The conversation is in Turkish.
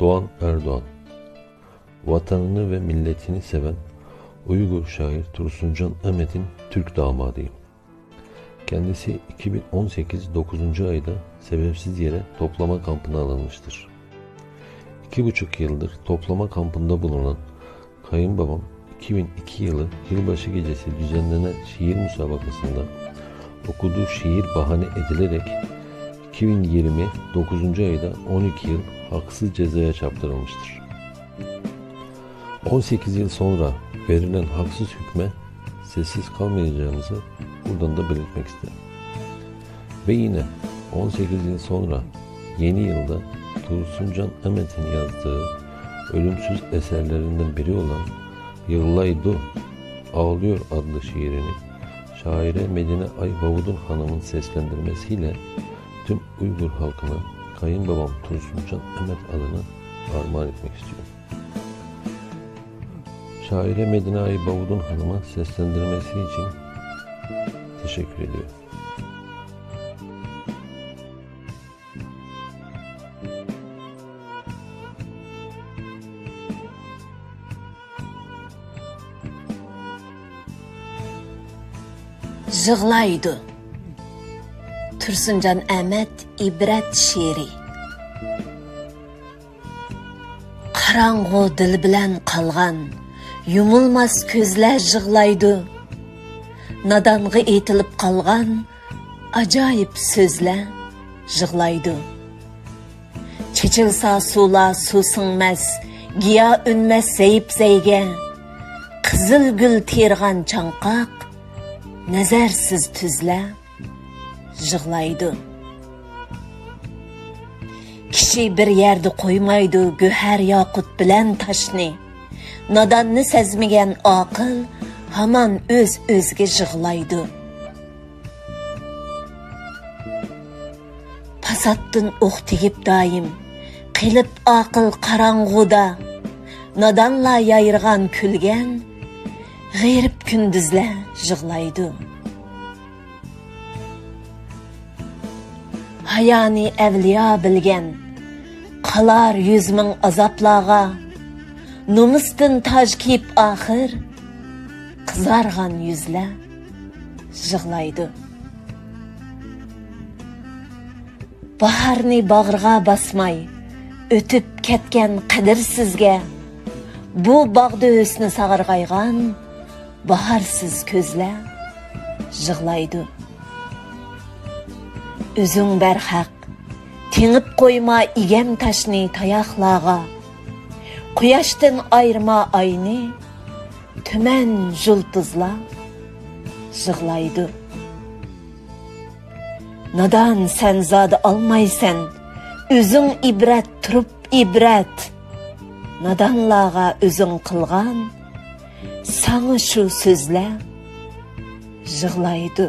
Doğan Erdoğan Vatanını ve milletini seven Uygur şair Tursuncan Ahmet'in Türk damadıyım. Kendisi 2018 9. ayda sebepsiz yere toplama kampına alınmıştır. İki buçuk yıldır toplama kampında bulunan kayınbabam 2002 yılı yılbaşı gecesi düzenlenen şiir müsabakasında okuduğu şiir bahane edilerek 2020 9. ayda 12 yıl haksız cezaya çarptırılmıştır. 18 yıl sonra verilen haksız hükme sessiz kalmayacağımızı buradan da belirtmek isterim. Ve yine 18 yıl sonra yeni yılda Tursuncan Ahmet'in yazdığı ölümsüz eserlerinden biri olan Yıllaydu Ağlıyor adlı şiirini şaire Medine Ay Bavudun Hanım'ın seslendirmesiyle tüm Uygur halkına kayınbabam Tursuncan Ahmet adına armağan etmek istiyorum. Şaire Medine Ay Bavudun Hanım'a seslendirmesi için teşekkür ediyorum. Жығлайды. Тұрсынжан әмәт ибрәт шери. Қараңғы діл білән қалған, юмылмас көзләр жығлайды. Наданғы етіліп қалған, ажайып сөзләр жығлайды. Чечілса сула сусыңмәс, гия үнмәс зәйіп зәйге. Қызыл гүл терған чаңқақ, Nəzərsiz tüzlə yığlaydı. Kişi bir yerdə qoymaydı göhər yaqut bilən taşni. Nadanını səzməyən aqıl haman öz özgə yığlaydı. Pasatdın ox tegib daim, qilib aqıl qarаңğuda, nadanla yayırğan külgən, g'erib kunduzlar yig'laydi хаяны әвлия білген қалар юз мың азаплаға нумыстын таж киіп ахыр қызарған юзлі жығлайды бахарны бағырға басмай өтіп кеткен қадірсізге бұл бағды өсіні сағырғайған баһарсыз көзлә жығлайды өзің бәр хақ. Теңіп қойма игем ташны таяқлаға. Құяштың айырма айны түмән жұлдызла жығлайды надан сән зады алмайсән өзің ибрат тұрып ибрат. Наданлаға өзің қылған саңы шу сөзлә жығлайды